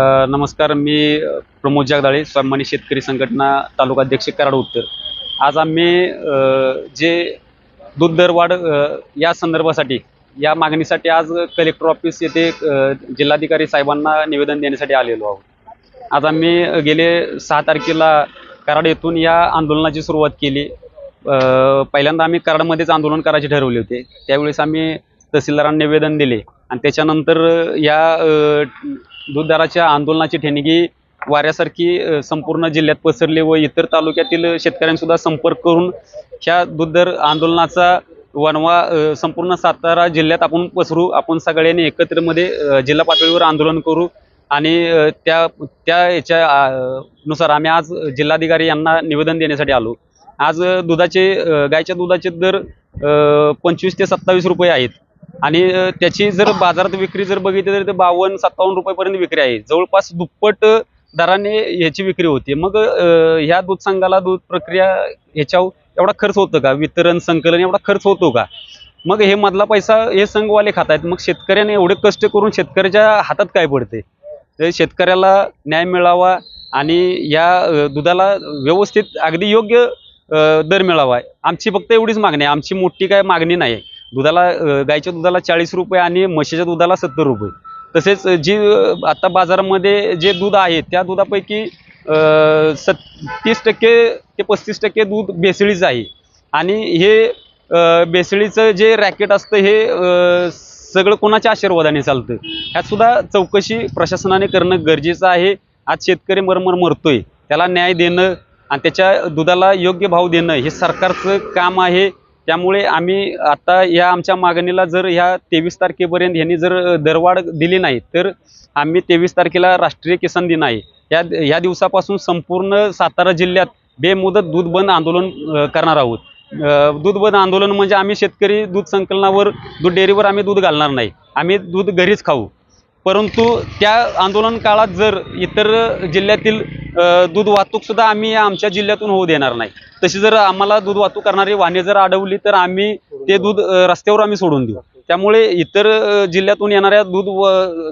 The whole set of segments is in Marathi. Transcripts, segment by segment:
नमस्कार मी प्रमोद जगदाळे स्वाभिमानी शेतकरी संघटना तालुका अध्यक्ष कराड उत्तर. आज आम्ही जे दूध दरवाढ या संदर्भासाठी या मागणीसाठी आज कलेक्टर ऑफिस येथे जिल्हाधिकारी साहेबांना निवेदन देण्यासाठी आलेलो आहोत. आज आम्ही गेले सहा तारखेला कराड येथून या आंदोलनाची सुरुवात केली. पहिल्यांदा आम्ही कराडमध्येच आंदोलन करायचे ठरवले होते. त्यावेळेस आम्ही तहसीलदारांना निवेदन दिले. आणि त्याच्यानंतर या दूधदाराच्या दूध दराच्या आंदोलनाची ठेणगी वाऱ्यासारखी संपूर्ण जिल्ह्यात पसरली व इतर तालुक्यातील शेतकऱ्यांसुद्धा संपर्क करून ह्या दूध दर आंदोलनाचा वनवा संपूर्ण सातारा जिल्ह्यात आपण पसरू आपण सगळ्यांनी एकत्रमध्ये जिल्हा पातळीवर आंदोलन करू आणि त्या त्या याच्या नुसार आम्ही आज जिल्हाधिकारी यांना निवेदन देण्यासाठी आलो. आज दुधाचे गायच्या दुधाचे दर पंचवीस ते सत्तावीस रुपये आहेत. आणि त्याची जर बाजारात विक्री जर बघितली तर ते बावन्न सत्तावन्न रुपयेपर्यंत विक्री आहे. जवळपास दुप्पट दराने ह्याची विक्री होते. मग ह्या दूध संघाला दूध प्रक्रिया ह्याच्यावर एवढा खर्च होतो का? वितरण संकलन एवढा खर्च होतो का? मग हे मधला पैसा हे संघवाले खात आहेत मग शेतकऱ्याने एवढे कष्ट करून शेतकऱ्याच्या हातात काय पडते? तर शेतकऱ्याला न्याय मिळावा आणि या दुधाला व्यवस्थित अगदी योग्य दर मिळावा. आमची फक्त एवढीच मागणी आहे. आमची मोठी काय मागणी नाही दुधाला गाईच्या दुधाला चाळीस रुपये आणि म्हशीच्या दुधाला सत्तर रुपये. तसेच जी आत्ता आता बाजारामध्ये जे दूध आहे त्या दुधापैकी सत्तीस तीस टक्के ते पस्तीस टक्के दूध भेसळीचं आहे. आणि हे बेसळीचं भेसळीचं जे रॅकेट असतं हे सगळं कोणाच्या आशीर्वादाने चालतं? ह्यातसुद्धा चौकशी प्रशासनाने करणं गरजेचं आहे. आज शेतकरी मरमर मरतोय. त्याला न्याय देणं आणि त्याच्या दुधाला योग्य भाव देणं हे सरकारचं काम आहे. त्यामुळे आम्ही आता या आमच्या मागणीला जर ह्या तेवीस तारखेपर्यंत यांनी जर दरवाढ दिली नाही तर आम्ही तेवीस तारखेला राष्ट्रीय किसान दिन आहे. या ह्या दिवसापासून संपूर्ण सातारा जिल्ह्यात बेमुदत दूध बंद आंदोलन करणार आहोत. दूध बंद आंदोलन म्हणजे आम्ही शेतकरी दूध संकलनावर दूध डेअरीवर आम्ही दूध घालणार नाही. आम्ही दूध घरीच खाऊ. परंतु त्या आंदोलन काळात जर इतर जिल्ह्यातील दूध वाहतूक सुद्धा आम्ही आमच्या जिल्ह्यातून होऊ देणार नाही. तशी जर आम्हाला दूध वाहतूक करणारी वाहने जर अडवली तर आम्ही ते दूध रस्त्यावर आम्ही सोडून देऊ. त्यामुळे इतर जिल्ह्यातून येणाऱ्या दूध व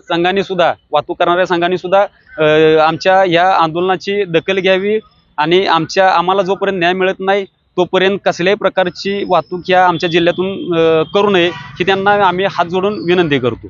संघांनी सुद्धा वाहतूक करणाऱ्या संघांनी सुद्धा आमच्या या आंदोलनाची दखल घ्यावी आणि आमच्या आम्हाला जोपर्यंत न्याय मिळत नाही तोपर्यंत कसल्याही प्रकारची वाहतूक या आमच्या जिल्ह्यातून करू नये ही त्यांना आम्ही हात जोडून विनंती करतो.